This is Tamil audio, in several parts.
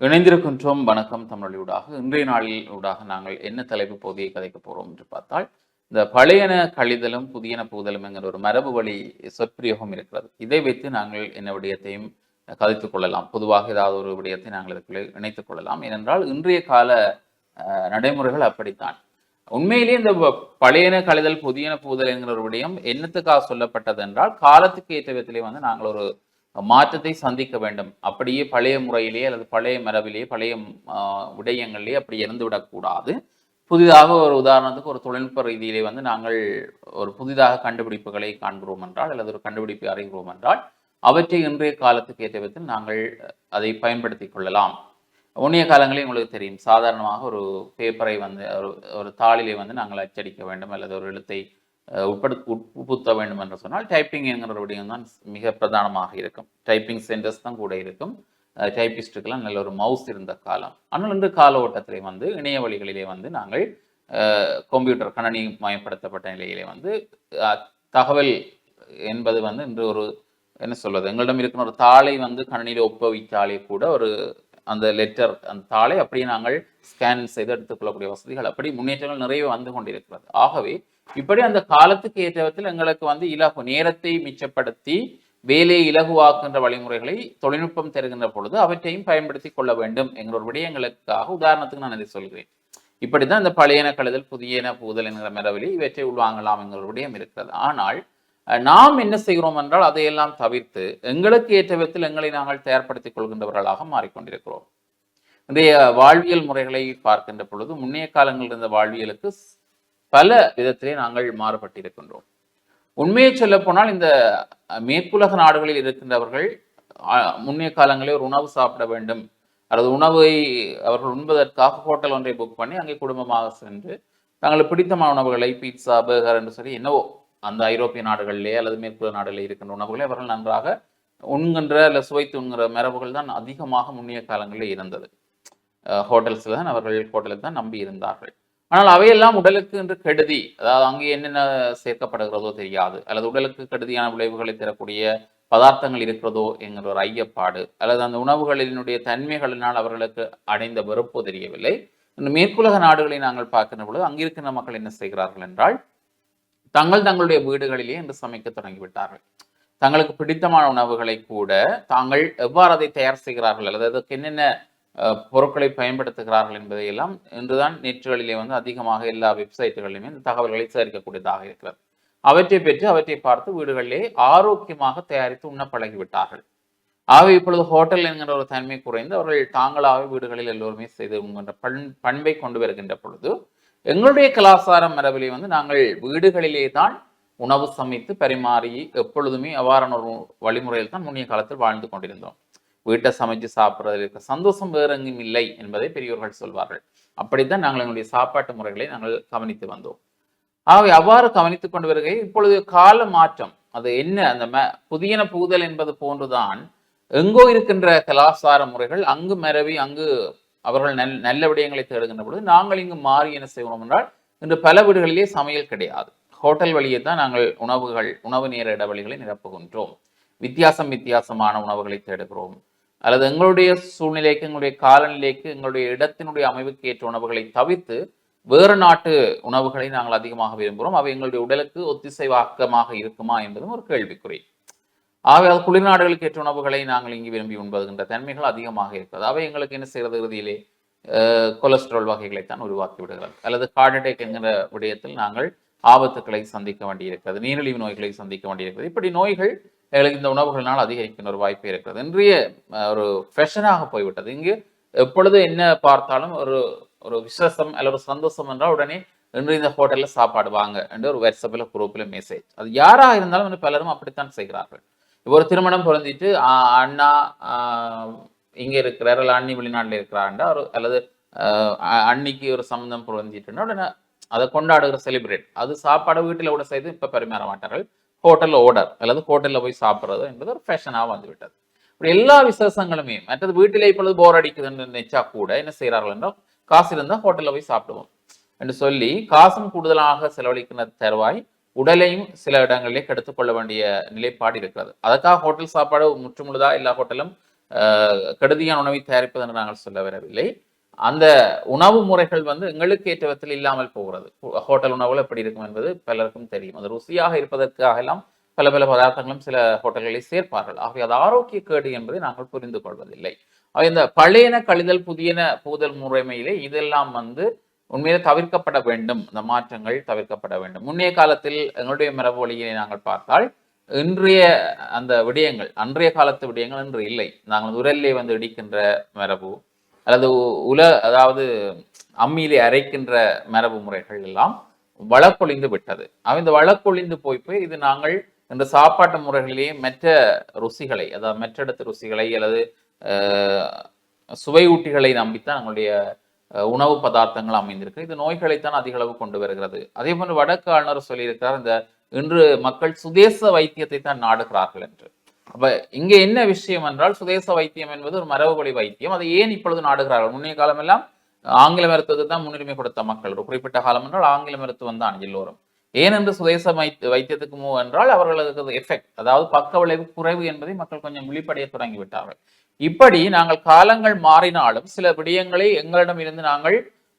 இணைந்திருக்கின்றோம் வணக்கம் தமிழொலியூடாக இன்றைய நாளில் ஊடாக நாங்கள் என்ன தலைப்பு போதியை கதைக்க போறோம் என்று பார்த்தால் இந்த பழையன கழிதலும் புதியன புகுதலும் என்கிற ஒரு மரபு வழி சொற்பிரயோகம் இருக்கிறது. இதை வைத்து நாங்கள் என்ன விடயத்தையும் கதைத்துக் கொள்ளலாம். பொதுவாக ஏதாவது ஒரு விடயத்தை நாங்கள் இதுக்குள்ளே இணைத்துக் கொள்ளலாம். ஏனென்றால் இன்றைய கால அஹ், நடைமுறைகள் அப்படித்தான். உண்மையிலேயே இந்த பழையன கழிதல் புதியன புகுதல் என்கிற ஒரு விடயம் என்னத்துக்காக சொல்லப்பட்டது என்றால் காலத்துக்கு ஏற்ற விதத்திலே வந்து நாங்கள் ஒரு மாற்றத்தை சந்திக்க வேண்டும். அப்படியே பழைய முறையிலேயே அல்லது பழைய மரபிலேயே பழைய ஆஹ், விடயங்களிலே அப்படி இருந்து விடக்கூடாது. புதிதாக ஒரு உதாரணத்துக்கு ஒரு தொழில்நுட்ப ரீதியிலே வந்து நாங்கள் ஒரு புதிதாக கண்டுபிடிப்புகளை காண்கிறோம் என்றால் அல்லது ஒரு கண்டுபிடிப்பை அறிகிறோம் என்றால் அவற்றை இன்றைய காலத்துக்கு ஏற்ற விதத்தில் நாங்கள் அதை பயன்படுத்தி கொள்ளலாம். முன்னைய காலங்களில் உங்களுக்கு தெரியும். சாதாரணமாக ஒரு பேப்பரை வந்து ஒரு ஒரு தாளிலே வந்து நாங்கள் அச்சடிக்க வேண்டும் அல்லது ஒரு எழுத்தை அஹ், உட்படுத்த உட்புத்த வேண்டும் என்று சொன்னால் டைப்பிங் என்கிற ஒரு விடயம் தான் மிக பிரதானமாக இருக்கும். டைப்பிங் சென்டர்ஸ் தான் கூட இருக்கும். டைப்பிஸ்ட்டுக்கெல்லாம் நல்ல ஒரு மவுஸ் இருந்த காலம். ஆனால் இன்று கால ஓட்டத்திலே வந்து இணைய வழிகளிலே வந்து நாங்கள் கம்ப்யூட்டர் கணனி மயப்படுத்தப்பட்ட நிலையிலே வந்து தகவல் என்பது வந்து இன்று ஒரு என்ன சொல்வது எங்களிடம் இருக்கிற ஒரு தாளை வந்து கணினியில் ஒப்புவித்தாலே கூட ஒரு அந்த லெட்டர் அந்த தாளை அப்படியே நாங்கள் ஸ்கேன் செய்து எடுத்துக்கொள்ளக்கூடிய வசதிகள் அப்படி முன்னேற்றங்கள் நிறைய வந்து கொண்டிருக்கிறது. ஆகவே இப்படி அந்த காலத்துக்கு ஏற்றவத்தில் எங்களுக்கு வந்து இலகு நேரத்தை மிச்சப்படுத்தி வேலையை இலகுவாக்குகின்ற வழிமுறைகளை தொழில்நுட்பம் தருகின்ற பொழுது அவற்றையும் பயன்படுத்தி கொள்ள வேண்டும் என்கிற ஒரு விடயங்களுக்காக உதாரணத்துக்கு நான் இதை சொல்கிறேன். இப்படித்தான் இந்த பழையன கழுதல் புதியன பூதல் என்கிற மரவெளி இவற்றை உள்வாங்கலாம் என்கிற விடயம் இருக்கிறது. ஆனால் நாம் என்ன செய்கிறோம் என்றால் அதையெல்லாம் தவிர்த்து எங்களுக்கு ஏற்ற விதத்தில் எங்களை நாங்கள் தயார்படுத்திக் கொள்கின்றவர்களாக மாறிக்கொண்டிருக்கிறோம். இன்றைய வாழ்வியல் முறைகளை பார்க்கின்ற பொழுது முன்னைய காலங்களில் இருந்த வாழ்வியலுக்கு பல விதத்திலே நாங்கள் மாறுபட்டிருக்கின்றோம். உண்மையை சொல்ல போனால் இந்த மேற்குலக நாடுகளில் இருக்கின்றவர்கள் அஹ், முன்னைய காலங்களில் ஒரு உணவு சாப்பிட வேண்டும். அல்லது உணவை அவர்கள் உண்பதற்காக ஹோட்டல் ஒன்றை புக் பண்ணி அங்கே குடும்பமாக சென்று தங்களுக்கு பிடித்தமான உணவுகளை பீட்சா பர்கர் என்று சொல்லி என்னவோ அந்த ஐரோப்பிய நாடுகளிலே அல்லது மேற்குலக நாடுகளில் இருக்கின்ற உணவுகளை அவர்கள் நன்றாக உண்கின்ற அல்ல சுவைத்து உண்கிற மரபுகள் தான் அதிகமாக முன்னைய காலங்களில் இருந்தது. ஹோட்டல்ஸில் தான் அவர்கள் ஹோட்டலில் தான் நம்பி இருந்தார்கள். ஆனால் அவையெல்லாம் உடலுக்கு என்று கெடுதி. அதாவது அங்கே என்னென்ன சேர்க்கப்படுகிறதோ தெரியாது. அல்லது உடலுக்கு கெடுதியான விளைவுகளை தரக்கூடிய பதார்த்தங்கள் இருக்கிறதோ என்கிற ஒரு ஐயப்பாடு. அல்லது அந்த உணவுகளினுடைய தன்மைகளினால் அவர்களுக்கு அடைந்த வெறுப்போ தெரியவில்லை. மேற்குலக நாடுகளை நாங்கள் பார்க்கின்ற பொழுது அங்கிருக்கின்ற மக்கள் என்ன செய்கிறார்கள் என்றால் தங்கள் தங்களுடைய வீடுகளிலே என்று சமைக்க தொடங்கிவிட்டார்கள். தங்களுக்கு பிடித்தமான உணவுகளை கூட தாங்கள் எவ்வாறு அதை தயார் செய்கிறார்கள்? அல்லது அதுக்கு என்னென்ன பொருட்களை பயன்படுத்துகிறார்கள் என்பதையெல்லாம் இன்றுதான் நேற்றுகளிலே வந்து அதிகமாக எல்லா வெப்சைட்டுகளிலுமே இந்த தகவல்களை சேர்க்கக்கூடியதாக இருக்கிறது. அவற்றை பெற்று அவற்றை பார்த்து வீடுகளிலே ஆரோக்கியமாக தயாரித்து உண்ண பழகிவிட்டார்கள். ஆகவே இப்பொழுது ஹோட்டல் என்கிற ஒரு தன்மை குறைந்து அவர்கள் தாங்களாகவே வீடுகளில் எல்லோருமே செய்து உண்கின்ற பண் பண்பை கொண்டு வருகின்ற பொழுது எங்களுடைய கலாச்சார மரபிலே வந்து நாங்கள் வீடுகளிலே தான் உணவு சமைத்து பரிமாறி எப்பொழுதுமே அவ்வாறான ஒரு வழிமுறையில் தான் முன்னைய காலத்தில் வாழ்ந்து கொண்டிருந்தோம். வீட்டை சமைச்சு சாப்பிட்றதுல இருக்க சந்தோஷம் வேற எங்கும் இல்லை என்பதை பெரியோர்கள் சொல்வார்கள். அப்படித்தான் நாங்கள் எங்களுடைய சாப்பாட்டு முறைகளை நாங்கள் கவனித்து வந்தோம். ஆகவே அவ்வாறு கவனித்துக் கொண்டு வருகையில் இப்பொழுது கால மாற்றம் அது என்ன? அந்த ம புதியன புகுதல் என்பது போன்றுதான் எங்கோ இருக்கின்ற கலாச்சார முறைகள் அங்கு மரவி அங்கு அவர்கள் நல் நல்ல விடயங்களை தேடுகின்ற பொழுது நாங்கள் இங்கு மாறி என்ன செய்கிறோம் என்றால் இன்று பல வீடுகளிலே சமையல் கிடையாது. ஹோட்டல் வழியே தான் நாங்கள் உணவுகள் உணவு நேர இடைவெளிகளை நிரப்புகின்றோம். வித்தியாசம் வித்தியாசமான உணவுகளை தேடுகிறோம். அல்லது எங்களுடைய சூழ்நிலைக்கு எங்களுடைய காலநிலைக்கு எங்களுடைய இடத்தினுடைய அமைவுக்கு ஏற்ற உணவுகளை தவிர்த்து வேறு நாட்டு உணவுகளை நாங்கள் அதிகமாக விரும்புகிறோம். அவை எங்களுடைய உடலுக்கு ஒத்திசைவாக்கமாக இருக்குமா என்பதும் ஒரு கேள்விக்குறி. ஆகவே அது குளிர்நாடுகளுக்கு ஏற்ற உணவுகளை நாங்கள் இங்கு விரும்பி உண்பதுகின்ற தன்மைகள் அதிகமாக இருக்கிறது அவை எங்களுக்கு என்ன செய்கிறது இறுதியிலே கொலஸ்ட்ரால் வகைகளை தான் உருவாக்கி விடுகிறது. அல்லது ஹார்ட் அட்டாக் என்கிற விடயத்தில் நாங்கள் ஆபத்துக்களை சந்திக்க வேண்டியிருக்கிறது நீரிழிவு நோய்களை சந்திக்க வேண்டியிருக்கிறது. இப்படி நோய்கள் எங்களுக்கு இந்த உணவுகளினால் அதிகரிக்கின்ற ஒரு வாய்ப்பு இருக்கிறது. இன்றைய ஒரு ஃபேஷனாக போய்விட்டது. இங்கு எப்பொழுது என்ன பார்த்தாலும் ஒரு ஒரு விசேஷம் அல்ல ஒரு சந்தோஷம் என்றால் உடனே இன்று இந்த ஹோட்டலில் சாப்பாடு வாங்க என்று ஒரு வாட்ஸ்அப்பில் குரூப்பில் மெசேஜ் அது யாராக இருந்தாலும் வந்து பலரும் அப்படித்தான் செய்கிறார்கள். இப்போ ஒரு திருமணம் பொருந்திட்டு அண்ணா இங்கே இருக்கிறார் அல்ல அண்ணி வெளிநாட்டில் இருக்கிறாண்டா ஒரு அல்லது அன்னிக்கு ஒரு சம்மந்தம் பொருந்திட்டுன்னா உடனே அதை கொண்டாடுகிற செலிப்ரேட் அது சாப்பாடு வீட்டில் கூட செய்து இப்போ பரிமாற மாட்டார்கள் ஹோட்டல்ல ஓடர் அல்லது ஹோட்டல்ல போய் சாப்பிட்றது என்பது ஒரு ஃபேஷனாக வந்து விட்டது இப்படி எல்லா விசேஷங்களுமே மற்றது வீட்டிலே இப்பொழுது போர் அடிக்குதுன்னு நினைச்சா கூட என்ன செய்கிறார்கள் என்றால் காசு இருந்தால் ஹோட்டலில் போய் சாப்பிடுவோம் என்று சொல்லி காசும் கூடுதலாக செலவழிக்கிற தருவாய் உடலையும் சில இடங்களிலே கெடுத்துக் கொள்ள வேண்டிய நிலைப்பாடு இருக்கிறது. அதற்காக ஹோட்டல் சாப்பாடு முற்றுமுழுதா எல்லா ஹோட்டலும் கெடுதியான உணவை தயாரிப்பது என்று நாங்கள் சொல்ல வரவில்லை. அந்த உணவு முறைகள் வந்து எங்களுக்கு ஏற்ற விதத்தில் இல்லாமல் போகிறது. ஹோட்டல் உணவுகள் எப்படி இருக்கும் என்பது பலருக்கும் தெரியும். அது ருசியாக இருப்பதற்காக எல்லாம் பல பல பதார்த்தங்களும் சில ஹோட்டல்களில் சேர்ப்பார்கள். ஆகவே அது ஆரோக்கிய கேடு என்பதை நாங்கள் புரிந்து கொள்வதில்லை. இந்த பழையன கழிதல் புதியன புகுதல் முறைமையிலே இதெல்லாம் வந்து உண்மையிலே தவிர்க்கப்பட வேண்டும். இந்த மாற்றங்கள் தவிர்க்கப்பட வேண்டும். முன்னைய காலத்தில் எங்களுடைய மரபு வழியினை நாங்கள் பார்த்தால் இன்றைய அந்த விடயங்கள் அன்றைய காலத்து விடயங்கள் இன்று இல்லை. நாங்கள் உரல்லே வந்து இடிக்கின்ற மரபு. அல்லது உல அதாவது அம்மியிலே அரைக்கின்ற மரபு முறைகள் எல்லாம் வழக்கொழிந்து விட்டது. அவ இந்த வழக்கொழிந்து போய் போய் இது நாங்கள் இந்த சாப்பாட்டு முறைகளிலேயே மற்ற ருசிகளை அதாவது மெற்றெடுத்த ருசிகளை அல்லது சுவையூட்டிகளை நம்பித்தான் நம்மளுடைய உணவு பதார்த்தங்கள் அமைந்திருக்கு. இது நோய்களைத்தான் அதிக அளவு கொண்டு வருகிறது. அதே போன்று வடக்கு ஆளுநர் சொல்லியிருக்கிறார் இந்த இன்று மக்கள் சுதேச வைத்தியத்தை தான் நாடுகிறார்கள் என்று. அப்ப இங்க என்ன விஷயம் என்றால் சுதேச வைத்தியம் என்பது ஒரு மரபுவழி வைத்தியம். அதை ஏன் இப்பொழுது நாடுகிறார்கள்? முன்னைய காலமெல்லாம் ஆங்கில மருத்துவத்தை தான் முன்னுரிமை கொடுத்த மக்கள். ஒரு குறிப்பிட்ட காலம் என்றால் ஆங்கில மருத்துவம் தான் எல்லோரும். ஏனென்று சுதேச வைத்தியத்துக்கு மூ என்றால் அவர்களுக்கு எஃபெக்ட் அதாவது பக்க விளைவு குறைவு என்பதை மக்கள் கொஞ்சம் விழிப்படைய தொடங்கி விட்டார்கள் இப்படி நாங்கள் காலங்கள் மாறினாலும் சில விடயங்களை எங்களிடம் இருந்து நாங்கள்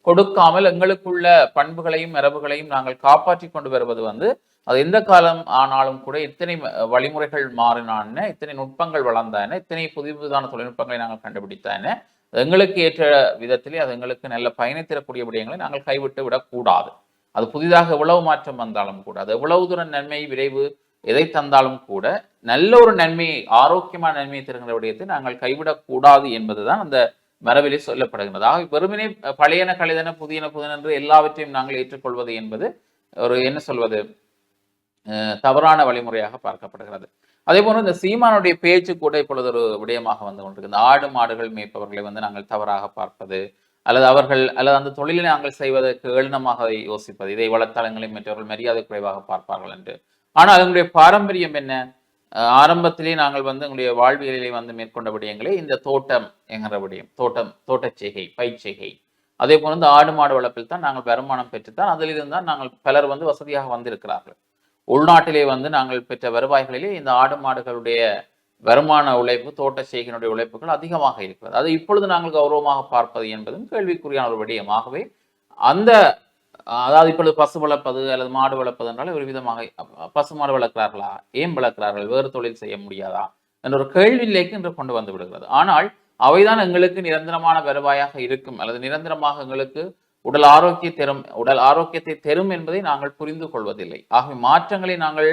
கொடுக்காமல் எங்களுக்குள்ள பண்புகளையும் மரபுகளையும் நாங்கள் காப்பாற்றி கொண்டு வருவது வந்து அது எந்த காலம் ஆனாலும் கூட எத்தனை வழிமுறைகள் மாறினான எத்தனை நுட்பங்கள் வளர்ந்தான எத்தனை புதிய புதிதான தொழில்நுட்பங்களை நாங்கள் கண்டுபிடித்தான எங்களுக்கு ஏற்ற விதத்திலே அது எங்களுக்கு நல்ல பயனை தரக்கூடிய விடயங்களை நாங்கள் கைவிட்டு விடக்கூடாது. அது புதிதாக எவ்வளவு மாற்றம் வந்தாலும் கூட அது எவ்வளவு தூரம் நன்மை விரைவு எதை தந்தாலும் கூட நல்ல ஒரு நன்மை ஆரோக்கியமான நன்மையை தருகிற விடயத்தை நாங்கள் கைவிடக்கூடாது என்பதுதான் அந்த மரபிலே சொல்லப்படுகிறது ஆக வெறுமனே பழையன கழிதன புதியன புதியன என்று எல்லாவற்றையும் நாங்கள் ஏற்றுக்கொள்வது என்பது ஒரு என்ன சொல்வது தவறான வழிமுறையாக பார்க்கப்படுகிறது. அதே போல இந்த சீமானுடைய பேச்சு கூட இப்பொழுது ஒரு விடயமாக வந்து கொண்டிருக்கு. இந்த ஆடு மாடுகள் மேய்ப்பவர்களை வந்து நாங்கள் தவறாக பார்ப்பது அல்லது அவர்கள் அல்லது அந்த தொழிலை நாங்கள் செய்வதற்கு ஏளனமாக யோசிப்பது இதை வளர்த்தளங்களை மற்றவர்கள் மரியாதை குறைவாக பார்ப்பார்கள் என்று. ஆனால் அதனுடைய பாரம்பரியம் என்ன? ஆரம்பத்திலே நாங்கள் வந்து எங்களுடைய வாழ்வியலிலே வந்து மேற்கொண்ட விடயங்களே இந்த தோட்டம் என்கிற விடயம். தோட்டம் தோட்டச்செய்கை பயிர்ச்செய்கை. அதே போல இந்த ஆடு மாடு வளர்ப்பில் தான் நாங்கள் வருமானம் பெற்றுத்தான் அதிலிருந்து தான் நாங்கள் பலர் வந்து வசதியாக வந்திருக்கிறார்கள். உள்நாட்டிலே வந்து நாங்கள் பெற்ற வருவாய்களிலே இந்த ஆடு மாடுகளுடைய வருமான உழைப்பு தோட்ட செய்கையினுடைய உழைப்புகள் அதிகமாக இருக்கிறது. அது இப்பொழுது நாங்கள் கௌரவமாக பார்ப்பது என்பதும் கேள்விக்குறியான ஒரு விடயமாகவே அந்த அதாவது இப்பொழுது பசு வளர்ப்பது அல்லது மாடு வளர்ப்பது என்றால் ஒரு விதமாக பசு மாடு வளர்க்கிறார்களா? ஏன் வளர்க்கிறார்கள்? வேறு தொழில் செய்ய முடியாதா? என்ற ஒரு கேள்வியிலேக்கு இன்று கொண்டு வந்து விடுகிறது. ஆனால் அவைதான் எங்களுக்கு நிரந்தரமான வருவாயாக இருக்கும் அல்லது நிரந்தரமாக எங்களுக்கு உடல் ஆரோக்கிய தரும் உடல் ஆரோக்கியத்தை தரும் என்பதை நாங்கள் புரிந்து கொள்வதில்லை. ஆகவே மாற்றங்களை நாங்கள்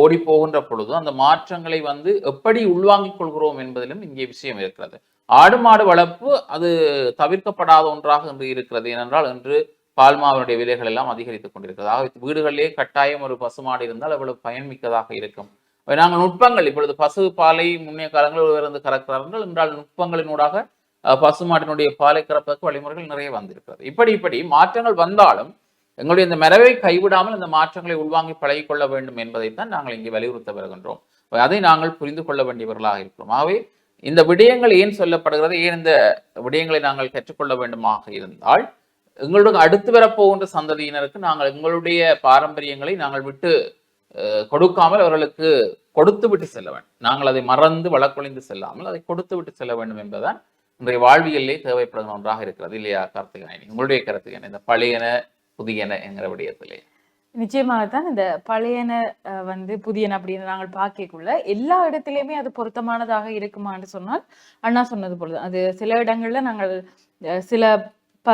ஓடி போகின்ற பொழுது அந்த மாற்றங்களை வந்து எப்படி உள்வாங்கிக் கொள்கிறோம் என்பதிலும் இங்கே விஷயம் இருக்கிறது. ஆடு மாடு வளர்ப்பு அது தவிர்க்கப்படாத ஒன்றாக இன்று இருக்கிறது. ஏனென்றால் இன்று பால்மாவினுடைய விலைகள் எல்லாம் அதிகரித்துக் கொண்டிருக்கிறது. ஆகவே வீடுகளிலே கட்டாயம் ஒரு பசுமாடு இருந்தால் அவ்வளவு பயன்மிக்கதாக இருக்கும். நாங்கள் நுட்பங்கள் இப்பொழுது பசு பாலை முன்னைய காலங்களில் இருந்து கறக்கிறார்கள். என்றால் நுட்பங்களினூடாக பசுமாட்டினுடைய பாலை கறப்பதற்கு வழிமுறைகள் நிறைய வந்திருக்கிறது. இப்படி இப்படி மாற்றங்கள் வந்தாலும் எங்களுடைய இந்த மரபை கைவிடாமல் இந்த மாற்றங்களை உள்வாங்கி பழகிக்கொள்ள வேண்டும் என்பதைத்தான் நாங்கள் இங்கே வலியுறுத்த வருகின்றோம். அதை நாங்கள் புரிந்து கொள்ள வேண்டியவர்களாக இருக்கிறோம். ஆகவே இந்த விடயங்கள் ஏன் சொல்லப்படுகிறது? ஏன் இந்த விடயங்களை நாங்கள் கற்றுக்கொள்ள வேண்டுமாக இருந்தால் எங்களுடன் அடுத்து வரப்போகின்ற சந்ததியினருக்கு நாங்கள் எங்களுடைய பாரம்பரியங்களை நாங்கள் விட்டு கொடுக்காமல் அவர்களுக்கு கொடுத்து விட்டு செல்ல வேண்டும். நாங்கள் அதை மறந்து வழக்கொழிந்து செல்லாமல் அதை கொடுத்து விட்டு செல்ல வேண்டும் என்பதுதான் இன்றைய வாழ்வியலே தேவைப்படும் ஒன்றாக இருக்கிறது. இல்லையா கார்த்திகாயனி உங்களுடைய கருத்து என்ன? இந்த பழையன புதியன என்கிற விடயத்திலே. நிச்சயமாகத்தான் இந்த பழையன வந்து புதியன அப்படின்னு நாங்கள் பார்க்கக்குள்ள எல்லா இடத்துலயுமே அது பொருத்தமானதாக இருக்குமான்னு சொன்னால் அண்ணா சொன்னது போல அது சில இடங்கள்ல நாங்கள் அஹ், சில ப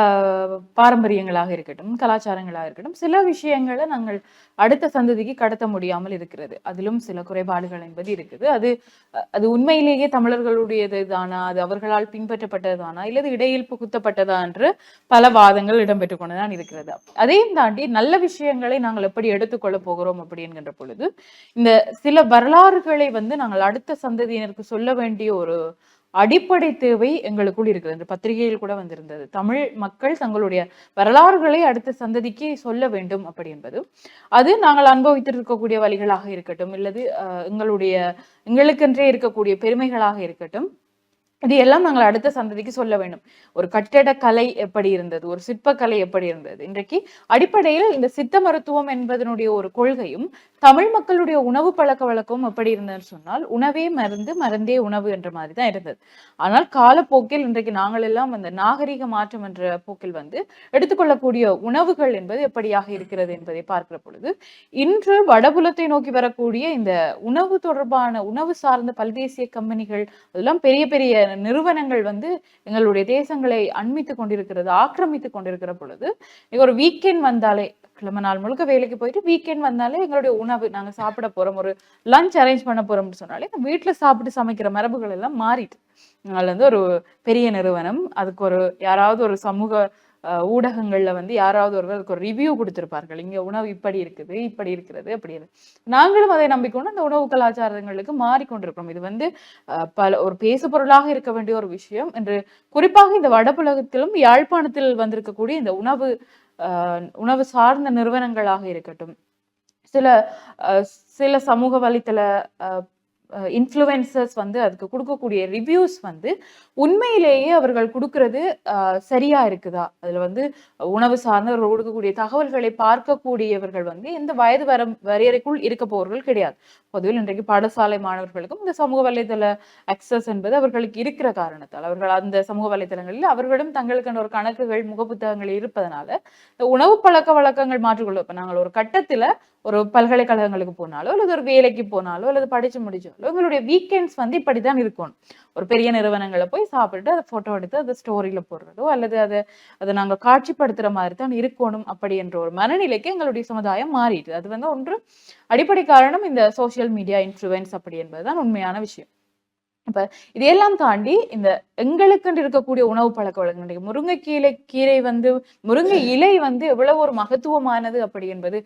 பாரம்பரியங்களாக இருக்கட்டும் கலாச்சாரங்களாக இருக்கட்டும் சில விஷயங்களை நாங்கள் அடுத்த சந்ததிக்கு கடத்த முடியாமல் இருக்கிறது. அதிலும் சில குறைபாடுகள் என்பது இருக்குது. அது அது உண்மையிலேயே தமிழர்களுடையது தானா அது அவர்களால் பின்பற்றப்பட்டதுதானா? இல்லது இடையில் புகுத்தப்பட்டதா என்று பல வாதங்கள் இடம்பெற்றுக் கொண்டுதான் இருக்கிறது. அதையும் தாண்டி நல்ல விஷயங்களை நாங்கள் எப்படி எடுத்துக்கொள்ள போகிறோம் அப்படி என்கின்ற பொழுது இந்த சில வரலாறுகளை வந்து நாங்கள் அடுத்த சந்ததியினருக்கு சொல்ல வேண்டிய ஒரு அடிப்படை தேவை எங்களுக்குள் இருக்குது. இந்த பத்திரிகையில் கூட வந்திருந்தது. தமிழ் மக்கள் தங்களுடைய வரலாறுகளை அடுத்த சந்ததிக்கு சொல்ல வேண்டும் அப்படி என்பது. அது நாங்கள் அனுபவித்திருக்கக்கூடிய வழிகளாக இருக்கட்டும் இல்லது அஹ், எங்களுடைய எங்களுக்கென்றே இருக்கக்கூடிய பெருமைகளாக இருக்கட்டும் இது எல்லாம் நாங்கள் அடுத்த சந்ததிக்கு சொல்ல வேண்டும். ஒரு கட்டடக்கலை எப்படி இருந்தது? ஒரு சிற்பக்கலை எப்படி இருந்தது? இன்றைக்கு அடிப்படையில் இந்த சித்த மருத்துவம் என்பதனுடைய ஒரு கொள்கையும் தமிழ் மக்களுடைய உணவு பழக்க வழக்கம் எப்படி இருந்ததுன்னு சொன்னால் உணவே மருந்து மருந்தே உணவு என்ற மாதிரி தான் இருந்தது. ஆனால் காலப்போக்கில் இன்றைக்கு நாங்கள் எல்லாம் அந்த நாகரிக மாற்றம் என்ற போக்கில் வந்து எடுத்துக்கொள்ளக்கூடிய உணவுகள் என்பது எப்படியாக இருக்கிறது என்பதை பார்க்கிற பொழுது இன்று வடபுலத்தை நோக்கி வரக்கூடிய இந்த உணவு தொடர்பான உணவு சார்ந்த பல்தேசிய கம்பெனிகள் அதெல்லாம் பெரிய பெரிய நிறுவனங்கள் வந்து எங்களுடைய தேசங்களை அண்மித்து கொண்டிருக்கிறது ஆக்கிரமித்து கொண்டிருக்கிற பொழுது ஒரு வீக்கெண்ட் வந்தாலே கிழமை நாள் முழுக்க வேலைக்கு போயிட்டு வீக்கெண்ட் வந்தாலே எங்களுடைய உணவு நாங்க சாப்பிட போறோம். ஒரு லஞ்ச் அரேஞ்ச் பண்ண போகிறோம்னு சொன்னாலே வீட்டில் சாப்பிட்டு சமைக்கிற மரபுகள் எல்லாம் மாறிட்டு. அதனால வந்து ஒரு பெரிய நிறுவனம். அதுக்கு ஒரு யாராவது ஒரு சமூக ஊடகங்களில் ஊடகங்கள்ல வந்து யாராவது ஒரு அதுக்கு ஒரு ரிவ்யூ கொடுத்துருப்பார்கள். இங்க உணவு இப்படி இருக்குது இப்படி இருக்கிறது அப்படி நாங்களும் அதை நம்பிக்கொண்டு அந்த உணவு கலாச்சாரங்களுக்கு மாறிக்கொண்டிருக்கிறோம். இது வந்து பல ஒரு பேசு பொருளாக இருக்க வேண்டிய ஒரு விஷயம். என்று குறிப்பாக இந்த வடபுலகத்திலும் யாழ்ப்பாணத்தில் வந்திருக்கக்கூடிய இந்த உணவு உணவு சார்ந்த நிறுவனங்களாக இருக்கட்டும். சில சில சமூக வலைத்தள இன்ஃப்ளூயன்சர்ஸ் வந்து அதுக்கு கொடுக்கக்கூடிய ரிவ்யூஸ் வந்து உண்மையிலேயே அவர்கள் கொடுக்கறது சரியா இருக்குதா? அதுல வந்து உணவு சார்ந்து அவர்கள் கொடுக்கக்கூடிய தகவல்களை பார்க்கக்கூடியவர்கள் வந்து எந்த வயது வர வரையறைக்குள் இருக்க போவர்கள் கிடையாது. பொதுவில் இன்றைக்கு பாடசாலை மாணவர்களுக்கும் இந்த சமூக வலைதள அக்சஸ் என்பது அவர்களுக்கு இருக்கிற காரணத்தால் அவர்கள் அந்த சமூக வலைதளங்களில் அவர்களும் தங்களுக்கான ஒரு கணக்குகள் முகப்புத்தகங்கள் இருப்பதனால இந்த உணவு பழக்க வழக்கங்கள் மாற்றிக்கொள்ள இப்போ நாங்கள் ஒரு கட்டத்துல ஒரு பல்கலைக்கழகங்களுக்கு போனாலோ அல்லது ஒரு வேலைக்கு போனாலோ அல்லது படிச்சு முடிச்சாலோ எங்களுடைய வீக்கெண்ட்ஸ் வந்து இப்படிதான் இருக்கணும் ஒரு பெரிய நிறுவனங்களை போய் சாப்பிட்டு அதை போட்டோ எடுத்து அதை ஸ்டோரியில போடுறதோ அல்லது அதை அதை நாங்க காட்சிப்படுத்துற மாதிரி தான் இருக்கணும். அப்படி என்ற ஒரு மனநிலைக்கு எங்களுடைய சமுதாயம் மாறிடுது அது வந்து ஒன்று அடிப்படை காரணம் இந்த சோஷியல் மீடியா இன்ஃப்ளூயன்ஸ் அப்படி என்பதுதான் உண்மையான விஷயம். இப்ப இதையெல்லாம் தாண்டி இந்த எங்களுக்குன்னு இருக்கக்கூடிய உணவு பழக்க வழக்கம் இன்றைக்கு முருங்கைக்கீரை கீரை வந்து முருங்கை இலை வந்து எவ்வளவு ஒரு மகத்துவமானது அப்படி என்பது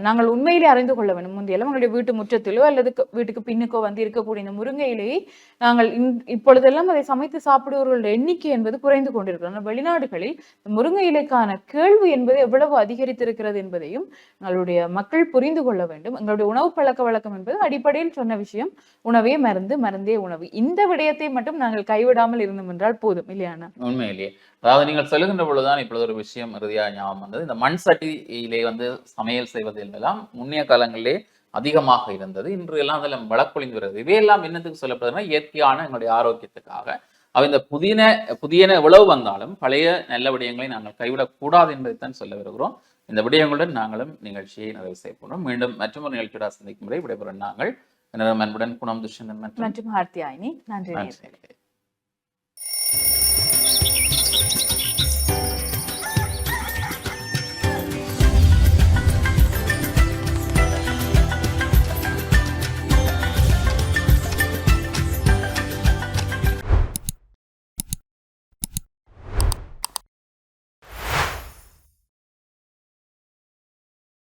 நாங்கள் உண்மையிலே அறிந்து கொள்ள வேண்டும். முந்தையெல்லாம் எங்களுடைய வீட்டு முற்றத்திலோ அல்லது வீட்டுக்கு பின்னுக்கோ வந்து இருக்கக்கூடிய இந்த முருங்கை இலையை நாங்கள் இன்- இப்பொழுதெல்லாம் அதை சமைத்து சாப்பிடுவர்களுடைய எண்ணிக்கை என்பது குறைந்து கொண்டிருக்கிறது. வெளிநாடுகளில் முருங்கை இலைக்கான கேள்வி என்பது எவ்வளவு அதிகரித்திருக்கிறது என்பதையும் எங்களுடைய மக்கள் புரிந்து கொள்ள வேண்டும். எங்களுடைய உணவு பழக்க வழக்கம் என்பது அடிப்படையில் சொன்ன விஷயம் உணவே மருந்து மருந்தே உணவு. இந்த விடயத்தை மட்டும் நாங்கள் கைவிடாமல் இருந்தோம் என்றால் போதும் இல்லையானா உண்மையிலேயே. அதாவது நீங்கள் சொல்லுகின்ற பொழுதுதான் இப்பொழுது ஒரு விஷயம் இறுதியாக ஞாபகம் வந்தது. இந்த மண் சட்டியிலே வந்து சமையல் செய்வதில் எல்லாம் முன்னைய காலங்களிலே அதிகமாக இருந்தது. இன்று எல்லாம் அதில் வழக்கொழிந்து வருகிறது. இவையெல்லாம் என்னத்துக்கு சொல்லப்படுதுன்னா இயற்கையான எங்களுடைய ஆரோக்கியத்துக்காக. அவை இந்த புதின புதியன எவ்வளவு வந்தாலும் பழைய நல்ல விடயங்களை நாங்கள் கைவிடக்கூடாது என்பதைத்தான் சொல்ல வருகிறோம். இந்த விடயங்களுடன் நாங்களும் நிகழ்ச்சியை நிறைவு செய்ய போகிறோம். மீண்டும் மற்றொரு நிகழ்ச்சியோட சந்திக்கும் முறை விடைபெறும் நாங்கள். அன்புடன் குணம் துஷ்யந்தன் மற்றும் ஹார்த்தியாயினி. நன்றி. すいません。